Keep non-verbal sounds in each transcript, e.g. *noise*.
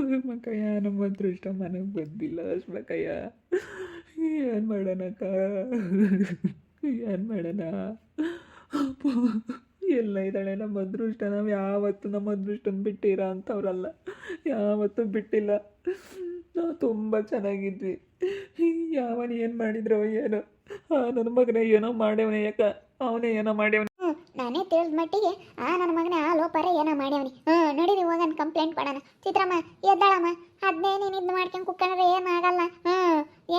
ಮಕ್ಕಯ್ಯ, ನಮ್ಮ ಅದೃಷ್ಟ ಮನೆಗೆ ಬಂದಿಲ್ಲ, ಅಶ್ಮಕಯ್ಯ. ಏನು ಮಾಡೋಣಕ್ಕ? ಏನು ಮಾಡೋಣ? ಎಲ್ಲ ಇದ್ದಾಳೆ, ನಮ್ಮ ಅದೃಷ್ಟ. ನಾವು ಯಾವತ್ತು ನಮ್ಮ ಅದೃಷ್ಟನ ಬಿಟ್ಟಿರ ಅಂತವ್ರಲ್ಲ. ಯಾವತ್ತೂ ಬಿಟ್ಟಿಲ್ಲ. ನಾವು ತುಂಬ ಚೆನ್ನಾಗಿದ್ವಿ. ಯಾವನು ಏನು ಮಾಡಿದ್ರೋ ಏನೋ. ನನ್ನ ಮಗನೇ ಏನೋ ಮಾಡ್ಯವನೇ ಯಾಕ ಅವನೇ ಏನೋ ಮಾಡ್ಯವನೇ. ತಿಳಿದ ಮಟ್ಟಿಗೆ ಆ ನನ್ನ ಮಗನ ಆ ಲೋಪರ ಏನೋ ಮಾಡ್ಯವನಿ. ಹ್ಞೂ ನಡೀರಿ ಹೋಗನ್ ಕಂಪ್ಲೇಂಟ್ ಕೊಡೋಣ ಚಿತ್ರಮ್ಮ, ಎದ್ದಾಳಮ್ಮ ಅದನ್ನೇ ನೀನು ಇದು ಮಾಡ್ಕೊಂಡು ಕುಕ್ಕಂಡ್ರೆ ಏನಾಗಲ್ಲ. ಹ್ಞೂ,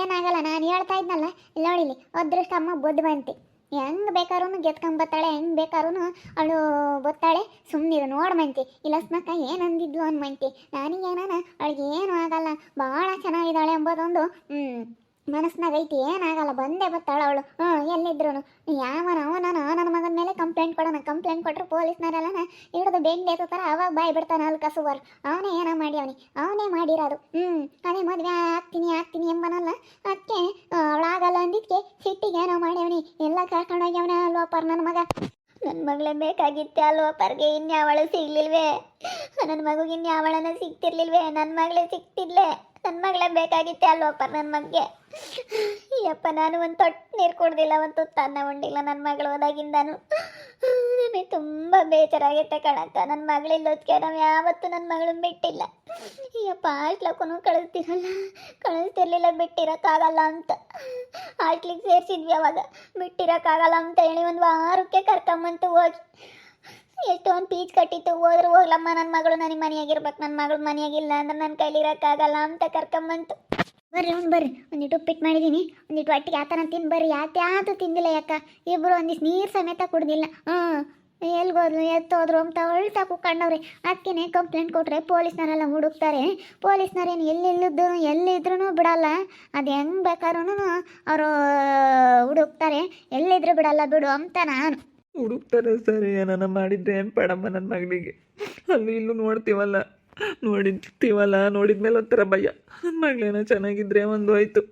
ಏನಾಗಲ್ಲ, ನಾನು ಹೇಳ್ತಾ ಇದ್ನಲ್ಲ. ಇಲ್ಲಿ ನೋಡಿಲಿ ಅದೃಷ್ಟ ಅಮ್ಮ ಬುದ್ಧ ಬಂತಿ. ಹೆಂಗೆ ಬೇಕಾದ್ರೂ ಗೆದ್ಕೊಂಬತ್ತಾಳೆ, ಹೆಂಗೆ ಬೇಕಾದ್ರೂ ಅವಳು ಬತ್ತಾಳೆ. ಸುಮ್ಮನಿರು ನೋಡ್ ಮಂತಿ. ಇಲ್ಲ ಸ್ಮಕ್ಕ ಏನು ಅಂದಿದ್ಲು ಅನ್ ಮಂತಿ. ನನಗೇನಾನ ಅವಳಿಗೆ ಏನು ಆಗಲ್ಲ. ಭಾಳ ಚೆನ್ನಾಗಿದ್ದಾಳೆ ಎಂಬುದೊಂದು ಹ್ಞೂ ಮನಸ್ಸಿನಾಗ ಐತಿ ಏನಾಗಲ್ಲ ಬಂದೇ ಬತ್ತಾಳ ಅವಳು. ಹ್ಞೂ ಎಲ್ಲಿದ್ರು ಯಾವನ ನಾನು ನನ್ನ ಮಗನ ಮೇಲೆ ಕಂಪ್ಲೇಂಟ್ ಕೊಡೋಣ ಕಂಪ್ಲೇಂಟ್ ಕೊಟ್ಟರು ಪೊಲೀಸ್ನವರೆಲ್ಲ ಹಿಡಿದು ಬೆಂಡ್ ಎತ್ತಾರ ಅವಾಗ ಬಾಯ್ ಬಿಡ್ತಾನೆ ಅಲ್ಲಿ ಕಸುವರು. ಅವನೇ ಏನೋ ಅವನಿ ಅವನೇ ಮಾಡಿರೋದು. ಹ್ಞೂ, ಅದೇ ಮದುವೆ ಆಗ್ತೀನಿ ಆಗ್ತೀನಿ ಎಂಬನಲ್ಲ. ಅದಕ್ಕೆ ಅವಳಾಗಲ್ಲ ಅಂದಿದ್ಕೆ ಸಿಟ್ಟಿಗೆ ಏನೋ ಮಾಡ್ಯವನಿ ಎಲ್ಲ ಕರ್ಕೊಂಡೋಗ್ಯವನ ಲೋಪರ್ ನನ್ನ ಮಗ. ನನ್ನ ಮಗಳೇ ಬೇಕಾಗಿತ್ತೆ ಅಲ್ವ ಪರ್ಗೆ ಇನ್ಯಾವಳು ಸಿಗ್ಲಿಲ್ವೇ? ನನ್ನ ಮಗುಗೆ ಇನ್ಯಾವಳನ ಸಿಗ್ತಿರ್ಲಿಲ್ವೇ? ನನ್ನ ಮಗಳೇ ಸಿಗ್ತಿದ್ಲೆ? ನನ್ನ ಮಗಳೇ ಬೇಕಾಗಿತ್ತೆ ಅಲ್ವಪ್ಪ ನನ್ನ ಮಗ್ಗೆ? ಯಪ್ಪ, ನಾನು ಒಂದು ತೊಟ್ಟು ನೀರು ಕುಡ್ದಿಲ್ಲ, ಒಂದು ತುತ್ತು ಅನ್ನ ಉಂಡಿಲ್ಲ ನನ್ನ ಮಗಳು ಹೋದಾಗಿಂದಾನು. ನನಗೆ ತುಂಬ ಬೇಜಾರಾಗೈತೆ ಕಣಕ್ಕ ನನ್ನ ಮಗಳಿಲ್ಲದಕ್ಕೆ ನಾವು ಯಾವತ್ತೂ ನನ್ನ ಮಗಳನ್ನ ಬಿಟ್ಟಿಲ್ಲ. ಅಯ್ಯಪ್ಪ ಆಟ್ಲಕ್ಕೂ ಕಳಿಸ್ತಿರಲ್ಲ? ಕಳಿಸ್ತಿರ್ಲಿಲ್ಲ, ಬಿಟ್ಟಿರೋಕ್ಕಾಗಲ್ಲ ಅಂತ. ಆಟ್ಲಿಗೆ ಸೇರಿಸಿದ್ವಿ ಅವಾಗ, ಬಿಟ್ಟಿರೋಕ್ಕಾಗಲ್ಲ ಅಂತ ಹೇಳಿ ಒಂದು ವಾರಕ್ಕೆ ಕರ್ಕೊಂಬಂತು ಹೋಗಿ. ಎಷ್ಟೊಂದು ಪೀಚ್ ಕಟ್ಟಿತ್ತು, ಹೋದ್ರೆ ಹೋಗ್ಲಮ್ಮ ನನ್ನ ಮಗಳು ನನಗೆ ಮನೆಯಾಗಿರ್ಬೇಕು ನನ್ನ ಮಗಳು ಮನೆಯಾಗಿಲ್ಲ ಅಂದ್ರೆ ನನ್ನ ಕೈಲಿ ಇರೋಕ್ಕಾಗಲ್ಲ ಅಂತ ಕರ್ಕೊಂಬಂತು. ಬರ್ರಿ ಹ್ಞೂ ಬರ್ರಿ. ಒಂದಿಟ್ಟು ಉಪ್ಪಿಟ್ಟು ಮಾಡಿದ್ದೀನಿ ಒಂದಿಟ್ಟು ಒಟ್ಟಿಗೆ ಆತನ ತಿಂದು ಬರ್ರಿ ಯಾತ್ಯಾತು ತಿಂದಿಲ್ಲ ಯಾಕ? ಇಬ್ಬರು ಒಂದಿಷ್ಟು ನೀರು ಸಮೇತ ಕುಡ್ದಿಲ್ಲ. ಹ್ಞೂ. ಎಲ್ಗೋದ್ರು ಎತ್ತೋದ್ರು ಅಂತ ಅಳ್ತಾ ಕುಕ್ಕಂಡವ್ರೆ ಅದಕ್ಕೇನೆ ಕಂಪ್ಲೇಂಟ್ ಕೊಟ್ಟರೆ ಪೊಲೀಸ್ನವರೆಲ್ಲ ಹುಡುಕ್ತಾರೆ. ಪೊಲೀಸ್ನವ್ರೇನು ಎಲ್ಲಿಲ್ಲದ್ದು ಎಲ್ಲಿದ್ರೂ ಬಿಡಲ್ಲ. ಅದು ಹೆಂಗೆ ಬೇಕಾದ್ರೂ ಅವರು ಹುಡುಕ್ತಾರೆ. ಎಲ್ಲಿದ್ರು ಬಿಡಲ್ಲ ಬಿಡು ಅಂತ ನಾನು. ಹುಡುಕ್ತಾರೆ ಸರ್ ಏನನ್ನ ಮಾಡಿದ್ರೆ ಏನು ಪಡಮ್ಮ ನನ್ನ ಮಗಳಿಗೆ? ಅಲ್ಲಿ ಇಲ್ಲೂ ನೋಡ್ತೀವಲ್ಲ. ನೋಡಿರ್ತೀವಲ್ಲ? ನೋಡಿದ್ಮೇಲೆ ಒಂಥರ ಭಯ. ನನ್ನ ಮಗಳೇನೋ ಚೆನ್ನಾಗಿದ್ರೆ ಒಂದು ಹೋಯ್ತು.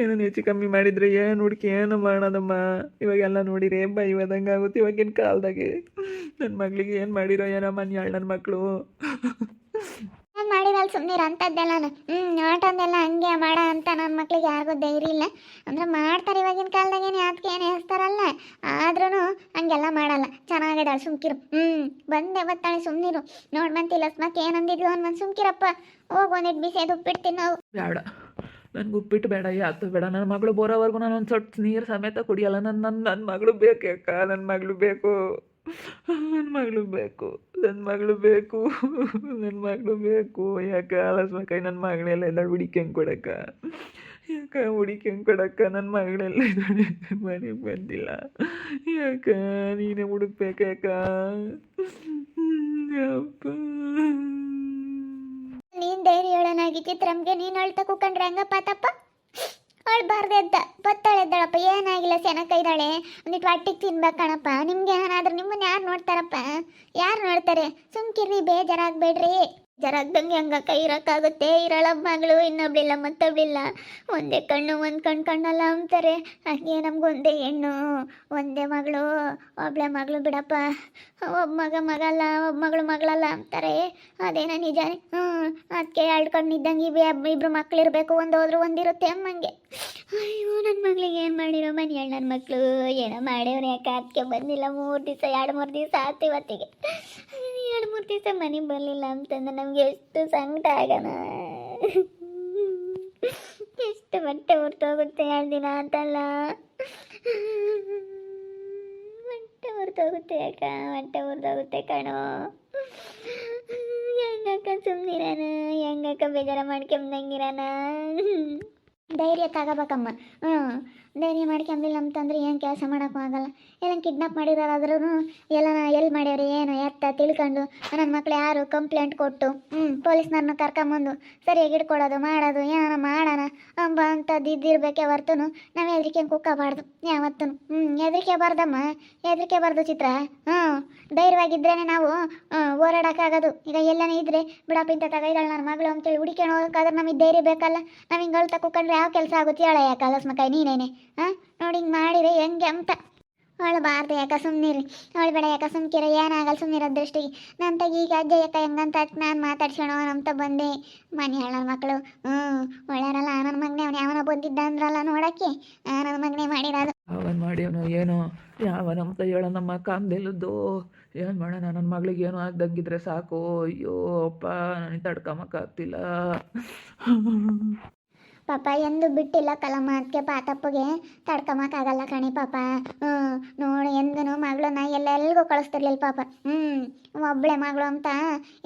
ಏನೋ ಹೆಚ್ಚು ಕಮ್ಮಿ ಮಾಡಿದರೆ? ಏನು ಹುಡುಕಿ, ಏನು ಮಾಡೋದಮ್ಮ? ಇವಾಗೆಲ್ಲ ನೋಡಿರಿ ಬೈವದಂಗೆ ಆಗುತ್ತೆ ಇವಾಗಿನ ಕಾಲದಾಗೆ. ನನ್ನ ಮಗಳಿಗೆ ಏನು ಮಾಡಿರೋ ಏನಮ್ಮ ನನ್ನ ಮಕ್ಕಳು ನಾನು ಮಾಡಿದಲ್ಲ ಸುಮ್ಮನೆ ಹ್ಞೂ ಆಟೋದೆಲ್ಲ ಹಂಗೆ ಮಾಡ ಅಂತ ನನ್ನ ಮಕ್ಳಿಗೆ ಯಾರಿಗೂ ಧೈರ್ಯ ಇಲ್ಲ. ಅಂದ್ರೆ ಮಾಡ್ತಾರೆ ಇವಾಗಿನ ಕಾಲದಾಗೇನು ಯಾಕೆ ಏನು ಹೇಳ್ತಾರಲ್ಲ ಆದ್ರೂ ಹಂಗೆಲ್ಲ ಮಾಡಲ್ಲ. ಚೆನ್ನಾಗಿದ್ದಾಳೆ ಸುಮ್ಕಿರು. ಹ್ಞೂ ಬಂದೆ, ಬತ್ತಾಳೆ ಸುಮ್ಮನಿರು ನೋಡಿ ಬಂತಿಲ್ಲ ಸ್ಮಕ್ ಏನಂದಿದ್ಲು ಅನ್ಬಂದು ಸುಮ್ಕಿರಪ್ಪ. ಹೋಗಿ ಒಂದಿಟ್ಟು ಬಿಸಿ ಅದು ಉಪ್ಪಿಡ್ತೀನಿ ನಾವು. ಬೇಡ ನನಗೆ ಉಪ್ಪಿಟ್ಟು ಬೇಡ ಯಾತು ಬೇಡ. ನನ್ನ ಮಗಳು ಬರೋವರೆಗೂ ನಾನು ಒಂದು ಸ್ವಲ್ಪ ನೀರು ಸಮೇತ ಕುಡಿಯಲ್ಲ. ನನ್ನ ನನ್ನ ನನ್ನ ಮಗಳು ಬೇಕು ಯಾಕ ನನ್ನ ಮಗಳು ಬೇಕು. ನನ್ನ ಮಗಳು ಬೇಕು ನನ್ನ ಮಗಳು ಬೇಕು ನನ್ನ ಮಗಳು ಬೇಕು. ಯಾಕ ಆಲಸ್ಮಕಾಯಿ ನನ್ನ ಮಗಳೆಲ್ಲ ಎಲ್ಲ ಹೆಂಗೆ ಕೊಡಕ್ಕ ಯಾಕ ಹೆಂಗೆ ಕೊಡಕ್ಕ ನನ್ನ ಮಗಳೆಲ್ಲ ಇದ್ದಾಳೆ *laughs* ಮನೆಗೆ ಬಂದಿಲ್ಲ. ಯಾಕ ನೀನೇ ಹುಡುಕ್ಬೇಕು ಯಾಕ? ಯಪ್ಪ. ನೀನು ಧೈರ್ಯ ಹೇಳೋನಾಗಿ ನಮಗೆ ನೀನು ಅಳ್ತಾ ಕೂಕೊಂಡ್ರೆ ಹಂಗಪ್ಪ ತಪ್ಪ? ಅಳ್ಬಾರ್ದು ಎದ್ದ ಬತ್ತಾಳೆ ಎದ್ದಾಳಪ್ಪ. ಏನಾಗಿಲ್ಲ ಸೆನಕೈದಾಳೆ ಒಂದಿಟ್ಟು ಹೊಟ್ಟಿಗೆ ತಿನ್ಬೇಕು ಕಣಪ್ಪ. ನಿಮ್ಗೆ ಏನಾದ್ರೂ ನಿಮ್ಮನ್ನ ಯಾರು ನೋಡ್ತಾರಪ್ಪ? ಯಾರು ನೋಡ್ತಾರೆ? ಸುಮ್ಕಿರ್ರಿ, ಬೇಜಾರಾಗ್ಬೇಡ್ರಿ. ಜರಾಗ್ದಂಗೆ ಕೈ ಇರೋಕ್ಕಾಗುತ್ತೆ. ಇರಳ ಮಗಳು, ಇನ್ನೊಬ್ಳಿಲ್ಲ, ಮತ್ತೊಬ್ಳಿಲ್ಲ. ಒಂದೇ ಕಣ್ಣು, ಒಂದು ಕಣ್ಣು ಕಣ್ಣಲ್ಲ ಅಂತಾರೆ. ಹಾಗೆ ನಮ್ಗೊಂದೇ ಹೆಣ್ಣು, ಒಂದೇ ಮಗಳು, ಒಬ್ಳೆ ಮಗಳು ಬಿಡಪ್ಪ. ಒಬ್ಬ ಮಗ ಮಗಲ್ಲ, ಒಬ್ಬ ಮಗಳು ಮಗಳಲ್ಲ ಅಂತಾರೆ. ಅದೇನ ನಿಜ ಹ್ಞೂ ಅದಕ್ಕೆ ಎರಡು ಕಣ್ಣು ಇದ್ದಂಗೆ ಮಕ್ಳು ಇಬ್ರು ಮಕ್ಳಿರ್ಬೇಕು ಒಂದು ಹೋದ್ರು ಒಂದಿರುತ್ತೆ ಅಮ್ಮಂಗೆ. ಅಯ್ಯೋ ನನ್ನ ಮಗಳಿಗೆ ಏನು ಮಾಡಿರೋ ಮನೆ ನನ್ನ ಮಕ್ಕಳು ಏನೋ ಮಾಡ್ಯವ್ರು ಯಾಕೆ? ಅದಕ್ಕೆ ಬಂದಿಲ್ಲ ಮೂರು ದಿವಸ, ಎರಡು ಮೂರು ದಿವಸ ಆಯ್ತು ಇವತ್ತಿಗೆ. ಎರಡು ಮೂರು ದಿವಸ ಮನೆಗೆ ಬರಲಿಲ್ಲ ಅಂತಂದ್ರೆ ನಮಗೆ ಎಷ್ಟು ಸಂಕಟ ಆಗೋಣ. ಎಷ್ಟು ಬಟ್ಟೆ ಹೊರ್ತೋಗುತ್ತೆ ಎರಡು ದಿನ ಅಂತಲ್ಲ. ಬಟ್ಟೆ ಹೊರ್ತೋಗುತ್ತೆ ಅಕ್ಕ ಹೊಟ್ಟೆ ಹೊರ್ತೋಗುತ್ತೆ ಕಣೋ. ಹೆಂಗಕ್ಕ ಸುಮ್ಮನಿರಾನ ಹೆಂಗಕ್ಕ ಬೇಜಾರ ಮಾಡ್ಕೊಂಬಂಗಿರಾನ. ಧೈರ್ಯ ತಗೋಬೇಕಮ್ಮ. ಹ್ಞೂ ಧೈರ್ಯ ಮಾಡ್ಕೊಂಬಿಲ್ಲ ಅಂತಂದ್ರೆ ಏನು ಕೆಲಸ ಮಾಡೋಕ್ಕೂ ಆಗಲ್ಲ. ಎಲ್ಲ ಕಿಡ್ನಾಪ್ ಮಾಡಿರೋರಾದ್ರೂ ಎಲ್ಲ ಎಲ್ಲಿ ಮಾಡ್ಯಾವ್ರಿ, ಏನು, ಎತ್ತ ತಿಳ್ಕೊಂಡು ನನ್ನ ಮಕ್ಳು ಯಾರು ಕಂಪ್ಲೇಂಟ್ ಕೊಟ್ಟು ಹ್ಞೂ ಪೊಲೀಸ್ನವ್ರನ್ನ ಕರ್ಕೊಂಬಂದು ಸರಿಯಾಗಿ ಹಿಡ್ಕೊಡೋದು ಮಾಡೋದು ಏನಾರ ಮಾಡೋಣ ಅಂಬ ಅಂಥದ್ದು ಇದ್ದಿರ್ಬೇಕೆ ಹೊರ್ತು ನಾವು ಹೆದ್ರಿಕೆ ಕುಕ್ಕಬಾರ್ದು, ಯಾವತ್ತೂ. ಹ್ಞೂ ಹೆದರಿಕೆ ಬಾರ್ದಮ್ಮ, ಹೆದರಿಕೆ ಬಾರ್ದು ಚಿತ್ರ. ಹ್ಞೂ ಧೈರ್ಯವಾಗಿದ್ರೇ ನಾವು ಹೋರಾಡೋಕ್ಕಾಗೋದು. ಈಗ ಎಲ್ಲನೇ ಇದ್ರೆ ಬಿಡಪ್ಪ ಇಂಥ ತಗೈದಾಳೆ ನನ್ನ ಮಗಳು ಅಂತೇಳಿ ಹುಡುಕೊಂಡು ಹೋಗೋಕ್ಕಾದ್ರೆ ನಮಗೆ ಧೈರ್ಯ ಬೇಕಲ್ಲ. ನಾವು ಹಿಂಗೆ ಅಳ್ತಾ ಕುಕ್ಕಂಡ್ರೆ ಯಾವ ಕೆಲಸ ಆಗುತ್ತೆ ಹೇಳ ಯಾಕೆ ಅಲಸ್ಮಕಾಯಿ ನೀನೇನೆ? ಹಾಂ ನೋಡಿ ಹಿಂಗೆ ಮಾಡಿರಿ ಹೆಂಗೆ ಅಂತ. ಅಳಬಾರ್ದು ಯಾಕ ಸುಮ್ಮನಿರಿ ಬೇಡ ಯಾಕ ಸುಮ್ಕಿರ? ಏನಾಗಲ್ಲ ಸುಮ್ಮನಿರೋ ದೃಷ್ಟಿಗೆ. ನನ್ನ ತಗ ಈಗ ಅಜ್ಜ ಯಾಕ ಹೆಂಗಂತ ನಾನು ಮಾತಾಡ್ಸೋಣ ಅಂತ ಬಂದೆ. ಮನೆ ನನ್ನ ಮಕ್ಕಳು ಹ್ಞೂ ಒಳ್ಳೆಯರಲ್ಲ ನನ್ನ ಮಗನೇ ಅವನು ಯಾವನ ಬಂದಿದ್ದ ಅಂದ್ರಲ್ಲ ನೋಡಕ್ಕೆ. ನನ್ನ ಮಗನೇ ಮಾಡಿರೋದು. ಅವನ್ ಅವನು ಏನೋ? ಯಾವನ ಹೇಳ ನಮ್ಮ ಕಾಮ್ದಿಲ್ಲದ್ದು ಏನು ಮಾಡೋಣ? ನನ್ನ ಮಗಳಿಗೆ ಏನೋ ಆಗ್ದಂಗಿದ್ರೆ ಸಾಕು. ಅಯ್ಯೋ, ಅಪ್ಪ, ನನಗೆ ತಡ್ಕೊಂಬಕ್ಕಾಗ್ತಿಲ್ಲ ಪಾಪ, ಎಂದು ಬಿಟ್ಟಿಲ್ಲ ಕಲಮ್ಮ ಪಾತಪ್ಪಗೆ ತಡ್ಕೊಂಬಕ್ಕಾಗಲ್ಲ ಕಣಿ ಪಾಪ. ಹ್ಞೂ, ನೋಡಿ ಎಂದನು ಮಗಳನ್ನ ಎಲ್ಲೆಲ್ಗೂ ಕಳಿಸ್ತಿರ್ಲಿಲ್ಲ ಪಾಪ. ಹ್ಞೂ ಒಬ್ಬಳೆ ಮಗಳು ಅಂತ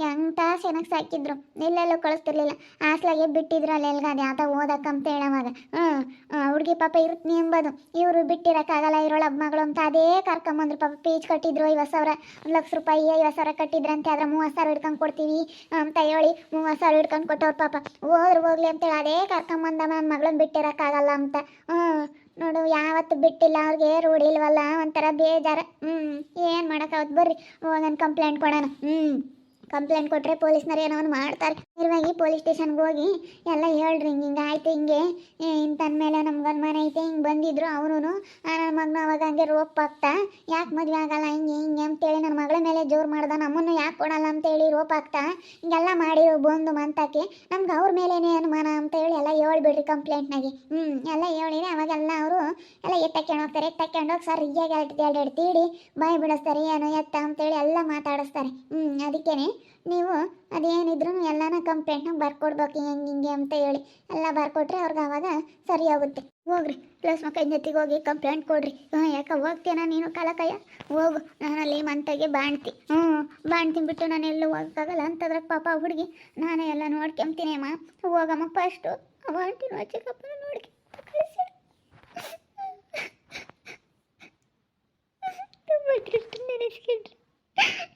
ಎಂತ ಚೆನ್ನಾಗಿ ಸಾಕಿದ್ರು. ಎಲ್ಲೆಲ್ಲೂ ಕಳಿಸ್ತಿರ್ಲಿಲ್ಲ. ಆಸ್ಲಾಗೆ ಬಿಟ್ಟಿದ್ರು ಎಲ್ಗ ಅದು ಯಾತ ಓದಕ್ಕಂತ ಹೇಳವಾಗ ಹ್ಞೂ ಹುಡುಗಿ ಪಾಪ ಇರ್ತೀನಿ ಎಂಬುದು. ಇವರು ಬಿಟ್ಟಿರಕ್ಕಾಗಲ್ಲ ಇರೋಳ ಮಗಳು ಅಂತ ಅದೇ ಕರ್ಕೊಂಬಂದ್ರು ಪಾಪ. ಪೀಚ್ ಕಟ್ಟಿದ್ರು, ಐವತ್ತು ಸಾವಿರ ಲಕ್ಷ ರೂಪಾಯಿ, ಐವತ್ತು ಸಾವಿರ ಕಟ್ಟಿದ್ರಂತೆ. ಆದ್ರೆ ಮೂವತ್ತು ಸಾವಿರ ಹಿಡ್ಕೊಂಡು ಕೊಡ್ತೀವಿ ಅಂತ ಹೇಳಿ ಮೂವತ್ತು ಸಾವಿರ ಹಿಡ್ಕೊಂಡು ಕೊಟ್ಟವ್ರು ಪಾಪ. ಹೋದ್ರು ಹೋಗ್ಲಿ ಅಂತೇಳಿ ಅದೇ ಕರ್ಕೊಂಬಂದ ನನ್ನ ಮಗಳನ್ನ ಬಿಟ್ಟಿರೋಕ್ಕಾಗಲ್ಲ ಅಂತ. ಹ್ಞೂ ನೋಡು, ಯಾವತ್ತು ಬಿಟ್ಟಿಲ್ಲ, ಅವ್ರಿಗೆ ರೂಢಿ ಇಲ್ವಲ್ಲ ಒಂಥರ ಬೇಜಾರ. ಹ್ಞೂ ಏನು ಮಾಡೋಕ್ಕಾವತ್ತು ಬರ್ರಿ ಹೋಗನ್ ಕಂಪ್ಲೇಂಟ್ ಕೊಡೋಣ. ಹ್ಞೂ ಕಂಪ್ಲೇಂಟ್ ಕೊಟ್ಟರೆ ಪೊಲೀಸ್ನವ್ರು ಏನೋ ಒಂದು ಮಾಡ್ತಾರೆ. ನೇರವಾಗಿ ಪೊಲೀಸ್ ಸ್ಟೇಷನ್ಗೆ ಹೋಗಿ ಎಲ್ಲ ಹೇಳ್ರಿ, ಹಿಂಗೆ ಹಿಂಗೆ ಆಯ್ತು, ಹಿಂಗೆ. ಇಂಥ ಮೇಲೆ ನಮ್ಗೆ ಅನುಮಾನ ಐತೆ, ಹಿಂಗೆ ಬಂದಿದ್ರು ಅವನು ನನ್ನ ಮಗನ ಅವಾಗ ಹಂಗೆ ರೋಪ್ ಹಾಕ್ತಾ, ಯಾಕೆ ಮದುವೆ ಆಗಲ್ಲ, ಹಿಂಗೆ ಹಿಂಗೆ ಅಂತೇಳಿ ನನ್ನ ಮಗಳ ಮೇಲೆ ಜೋರು ಮಾಡ್ದ. ನಮ್ಮನ್ನು ಯಾಕೆ ಕೊಡಲ್ಲ ಅಂತೇಳಿ ರೋಪ್ ಹಾಕ್ತಾ, ಹಿಂಗೆಲ್ಲ ಮಾಡಿರೋ ಬಂದು ಮಂತಕ್ಕೆ. ನಮ್ಗೆ ಅವ್ರ ಮೇಲೇನೆ ಅನುಮಾನ ಅಂತ ಹೇಳಿ ಎಲ್ಲ ಹೇಳ್ಬಿಡ್ರಿ ಕಂಪ್ಲೇಂಟ್ನಾಗೆ. ಹ್ಞೂ ಎಲ್ಲ ಹೇಳಿದ್ರೆ ಅವಾಗೆಲ್ಲ ಅವರು ಎಲ್ಲ ಎತ್ತಕೊಂಡು ಹೋಗ್ತಾರೆ. ಎತ್ತಕೊಂಡು ಹೋಗಿ ಸರ್, ಹೀಗೆ ಎರಡು ಎರಡು ತೀಡಿ, ಬಾಯಿ ಬಿಡಿಸ್ತಾರೆ, ಏನು ಎತ್ತ ಅಂತೇಳಿ ಎಲ್ಲ ಮಾತಾಡಿಸ್ತಾರೆ. ಹ್ಞೂ ಅದಕ್ಕೇನೆ. ನೀವು ಅದೇನಿದ್ರು ಎಲ್ಲಾನ ಕಂಪ್ಲೇಂಟ್ನಾಗ ಬರ್ಕೊಡ್ಬೇಕು, ಹೆಂಗೆ ಹಿಂಗೆ ಅಂತ ಹೇಳಿ. ಎಲ್ಲ ಬರ್ಕೊಟ್ರೆ ಅವ್ರಿಗೆ ಅವಾಗ ಸರಿ ಆಗುತ್ತೆ. ಹೋಗ್ರಿ ಪ್ಲಸ್ ಮಕ್ಕಳ ಜೊತೆಗೆ ಹೋಗಿ ಕಂಪ್ಲೇಂಟ್ ಕೊಡ್ರಿ. ಹ್ಞೂ ಯಾಕೆ ಹೋಗ್ತೀನ ನೀನು ಕಾಲಕಯ್ಯ ಹೋಗು ಅಲ್ಲಿ ಮಂತಾಗೆ ಬಾಣ್ತಿ. ಹ್ಞೂ, ಬಾಣ್ತೀನಿ ಬಿಟ್ಟು ನಾನು ಎಲ್ಲೂ ಹೋಗೋಕ್ಕಾಗಲ್ಲ. ಅಂತಂದ್ರೆ ಪಾಪ ಹುಡುಗಿ, ನಾನೇ ಎಲ್ಲ ನೋಡ್ಕೊಂತೀನಿ ಅಮ್ಮ. ಹೋಗಮ್ಮ ಫಸ್ಟು ಬಾಣ್ತೀನಿ ಚಿಕ್ಕಪ್ಪನ ನೋಡ್ಕೊ *laughs* ತುಂಬ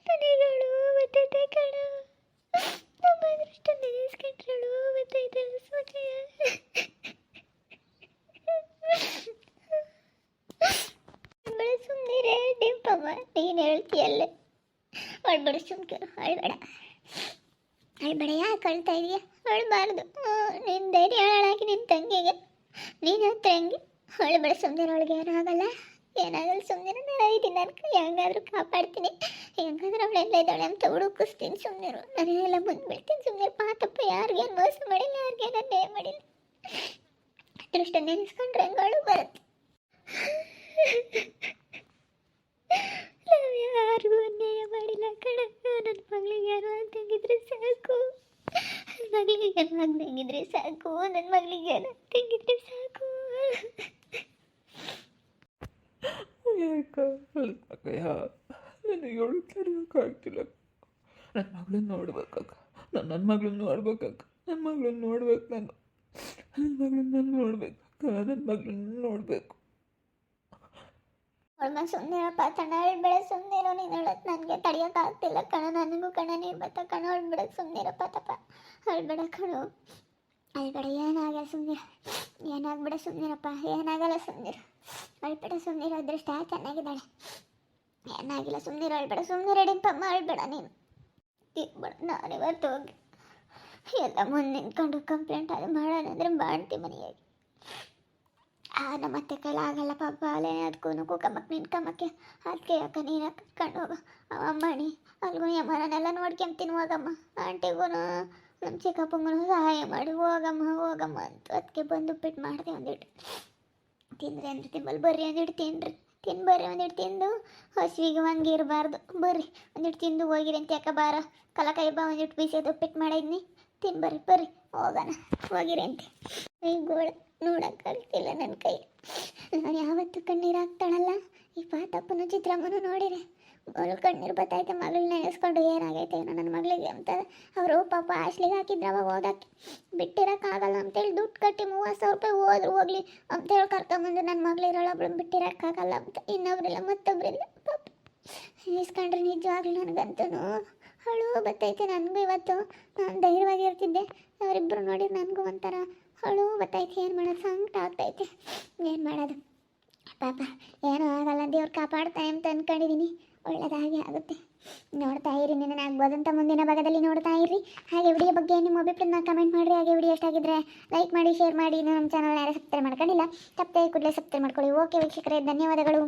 ಮನೆಗಳು ಬರ್ತೈತೆ ಕಣ ನಮ್ಮ ಅದೃಷ್ಟ ನೆನೆಸ್ಕೊಂಡ್ರಳು ಬರ್ತೈತೆ ಸೂಚಯ ಬೆಳೆ ಸುಮ್ಮನಿರೇ ಡಿಂಪಮ್ಮ ನೀನು ಹೇಳ್ತೀಯಲ್ಲ ಅಳ್ಬೇಡ ಸುಮ್ಕೆ ಅಳ್ಬೇಡ ಅಳ್ಬೇಡ ಯಾಕೆ ಅಳ್ತಾ ಇದೀಯ? ಅಳ್ಬಾರ್ದು ನಿನ್ನ ಧೈರ್ಯ ಹೇಳಾಕಿ ನಿನ್ನ ತಂಗಿಗೆ. ನೀನು ತಂಗಿ ಅಳ್ಬೇಡ ಸುಮ್ಮನೆ ಅವಳಿಗೆ ಏನಾಗಲ್ಲ ಏನಾಗಲ್ಲ ಸುಮ್ಮನೆ ನಾನು ಐದು ನನ್ನ ಕೈ ಹೆಂಗಾದ್ರೂ ಕಾಪಾಡ್ತೀನಿ. ಹೆಂಗಾದ್ರೂ ಅವಳೆಲ್ಲ ಇದ್ದಾಳೆ ಅಂತ ಹುಡುಕಿಸ್ತೀನಿ ಸುಮ್ಮನಿರು ಮುಂದೆ ಬಿಡ್ತೀನಿ ಸುಮ್ಮನೆ ಪಾತಪ್ಪ ಯಾರಿಗೇನು ಮೋಸ ಮಾಡಿಲ್ಲ ಯಾರಿಗೇನು ಅನ್ಯಾಯ ಮಾಡಿಲ್ಲ. ಅದೃಷ್ಟ ನೆನೆಸ್ಕೊಂಡ್ರೆ ಹೆಂಗಳು ಬರುತ್ತೆ. ನಾವು ಯಾರಿಗೂ ಅನ್ಯಾಯ ಮಾಡಿಲ್ಲ ಕಣ. ನನ್ನ ಮಗಳಿಗೆ ಯಾರು ಅಂತಂಗಿದ್ರೆ ಸಾಕು. ನನ್ನ ಮಗಳಿಗೆ ಏನು ಆಗ್ದಂಗಿದ್ರೆ ಸಾಕು. ನನ್ನ ಮಗಳಿಗೆ ಏನು ಅಂತಂಗಿದ್ರೆ ಸಾಕು. ಯಾಕ ಅಕ್ಕಯ್ಯ ನನಗೆ ಹೇಳು ತಡೆಯೋಕ್ಕಾಗ್ತಿಲ್ಲ ನನ್ನ ಮಗಳನ್ನ ನೋಡ್ಬೇಕಕ್ಕ. ನಾನು ನನ್ನ ಮಗಳನ್ನ ನೋಡ್ಬೇಕಕ್ಕ. ನನ್ನ ಮಗಳನ್ನ ನೋಡ್ಬೇಕು ನಾನು. ನನ್ನ ಮಗಳನ್ನ ನೋಡ್ಬೇಕಕ್ಕ. ನನ್ನ ಮಗಳನ್ನ ನೋಡಬೇಕು. ಒಳ್ಮ ಸುಮ್ಮನಿರಪ್ಪ ತಣ್ಣ ಬೆಳೆ ಸುಮ್ಮನಿರೋ ನೀನು ಹೇಳೋದು ನನಗೆ ತಡಿಯೋಕ್ಕಾಗ್ತಿಲ್ಲ ಕಣ. ನನಗೂ ಕಣ. ನೀರು ಬತ್ತ ಕಣ ಹೇಳ್ಬೇಡ ಸುಮ್ಮನೆ ಇರಪ್ಪ ತಪ್ಪ. ಅಳ್ಬೇಡ ಕಣು. ಅಳ್ಬೇಡ ಏನಾಗಲ್ಲ ಸುಮ್ಮನಿರ ಏನಾಗ್ಬಿಡ ಸುಮ್ಮನಿರಪ್ಪ ಏನಾಗಲ್ಲ ಸುಮ್ಮನಿರು ಅಳ್ಬೇಡ ಸುಮ್ಮನಿರೋ ಅದೃಷ್ಟ ಚೆನ್ನಾಗಿದ್ದಾಳೆ. ಏನಾಗಿಲ್ಲ ಸುಮ್ಮನಿರು ಅಳ್ಬೇಡ ಸುಮ್ಮನೆ ಡಿಂಪಮ್ಮ. ಅಳ್ಬೇಡ ನೀನು. ತಿನ್ಬೇಡ ನಾನು ಇವತ್ತು ಹೋಗಿ ಎಲ್ಲ ಮುಂದೆ ನಿಂತ್ಕೊಂಡು ಕಂಪ್ಲೇಂಟ್ ಅದು ಮಾಡೋಣ ಅಂದರೆ ಮಾಡ್ತೀನಿ ಮನೆಯಾಗಿ. ನಮ್ಮ ಮತ್ತೆ ಕೈಲಾಗಲ್ಲ ಪಾಪ, ಅಲ್ಲೇ ಅದಕ್ಕೂ ಕಮ್ಮಕ್ಕೆ ನಿನ್ನ ಕಮ್ಮಕ್ಕೆ. ಅದಕ್ಕೆ ಅಕ್ಕ ನೀನು ಕರ್ಕೊಂಡು ಹೋಗು. ಅಮ್ಮಣಿ, ಅಲ್ಗೂ ಯಮ್ಮನನ್ನೆಲ್ಲ ನೋಡ್ಕೊಂತೀನಿ ಹೋಗಮ್ಮ. ಆಂಟಿಗೂ ನಮ್ಮ ಚಿಕ್ಕಪ್ಪಂಗೂ ಸಹಾಯ ಮಾಡಿ ಹೋಗಮ್ಮ ಹೋಗಮ್ಮ ಅಂತ ಅದಕ್ಕೆ ಬಂದು ಉಪ್ಪಿಟ್ಟು ಮಾಡಿದೆ ಒಂದಿಟ್ಟು. ತಿಂದ್ರೆ ಅಂದ್ರೆ ತಿಂಬಲ್, ಬರ್ರಿ ಒಂದಿಟ್ಟು ತಿನ್ರಿ. ತಿನ್, ಬರ್ರಿ ಒಂದಿಟ್ಟು ತಿಂದು ಹಸಿವಿಗೆ ಹಂಗೆ ಇರಬಾರ್ದು. ಬರ್ರಿ ಒಂದಿಟ್ಟು ತಿಂದು ಹೋಗಿರಿ ಅಂತ ಯಾಕೆ ಬಾರ. ಕಲಕಾಯಿ ಬಾ ಒಂದಿಟ್ಟು ಬಿಸಿದು ಉಪ್ಪಿಟ್ಟು ಮಾಡಿದ್ನಿ. ತಿನ್, ಬರ್ರಿ ಬರ್ರಿ, ಹೋಗೋಣ. ಹೋಗಿರಿ ಅಂತ. ಈ ಗೋಳ ನೋಡೋಕ್ಕಾಗ್ತಿಲ್ಲ ನನ್ನ ಕೈ. ನಾನು ಯಾವತ್ತು ಕಣ್ಣೀರು ಹಾಕ್ತಾಳಲ್ಲ? ಈ ಪಾತಪ್ಪನ ಚಿತ್ರಮ್ಮನು ನೋಡಿರಿ. ಅವಳು ಕಣ್ಣೀರು ಬತ್ತೈತೆ ಮಗಳನ್ನ ನೆನೆಸ್ಕೊಂಡು ಏನಾಗೈತೆ ಏನೋ ನನ್ನ ಮಗಳಿಗೆ ಅಂತ ಅವರು ಪಾಪ ಆಶ್ಲಿಗೆ ಹಾಕಿದ್ರು ಅವಾಗ ಓದಕ್ಕೆ ಬಿಟ್ಟಿರೋಕ್ಕಾಗಲ್ಲ ಅಂತೇಳಿ ದುಡ್ಡು ಕಟ್ಟಿ ಮೂವತ್ತು ಸಾವಿರ ರೂಪಾಯಿ ಹೋದ್ರು ಹೋಗ್ಲಿ ಅಂತೇಳಿ ಕರ್ಕೊಂಬಂದು ನನ್ನ ಮಗಳಿರೋಳು ಒಬ್ಳು ಬಿಟ್ಟಿರೋಕ್ಕಾಗಲ್ಲ ಅಂತ ಇನ್ನೊಬ್ರಿಲ್ಲ ಮತ್ತೊಬ್ರಿಲ್ಲ ಪಾಪ ಇಸ್ಕೊಂಡ್ರೆ ನಿಜವಾಗ್ಲೂ ನನಗಂತೂ ಅಳು ಬತ್ತೈತೆ ನನಗೂ ಇವತ್ತು. ನಾನು ಧೈರ್ಯವಾಗಿರ್ತಿದ್ದೆ ಅವರಿಬ್ಬರು ನೋಡಿ ನನಗೂ ಒಂಥರ ಅವಳು ಬತ್ತೈತೆ ಏನು ಮಾಡೋದು? ಸಂಕಟ ಆಗ್ತೈತೆ. ಏನು ಮಾಡೋದು? ಪಾಪ, ಏನೂ ಆಗಲ್ಲ. ದೇವ್ರು ಕಾಪಾಡ್ತಾ ಅಂತ ಅಂದ್ಕೊಂಡಿದ್ದೀನಿ ಒಳ್ಳೆಯದಾಗಿ ಆಗುತ್ತೆ. ನೋಡ್ತಾ ಇರಿ, ನಿನ್ನ ಆಗ್ಬೋದಂತ ಮುಂದಿನ ಭಾಗದಲ್ಲಿ ನೋಡ್ತಾ ಇರಿ ಹಾಗೆ ವಿಡಿಯೋ ಬಗ್ಗೆ ನಿಮ್ಮ ಅಭಿಪ್ರಾಯನ ಕಮೆಂಟ್ ಮಾಡಿರಿ. ಹಾಗೆ ವಿಡಿಯೋ ಎಷ್ಟಾಗಿದ್ರೆ ಲೈಕ್ ಮಾಡಿ ಶೇರ್ ಮಾಡಿ. ನಮ್ಮ ಚಾನಲ್ ಯಾರು ಸಬ್ಸ್ಕ್ರೈಬ್ ಮಾಡ್ಕೊಂಡಿಲ್ಲ ತಪ್ಪದೆ ಕೂಡಲೇ ಸಬ್ಸ್ಕ್ರೈಬ್ ಮಾಡ್ಕೊಳ್ಳಿ. ಓಕೆ ವೀಕ್ಷಕರೇ, ಧನ್ಯವಾದಗಳು.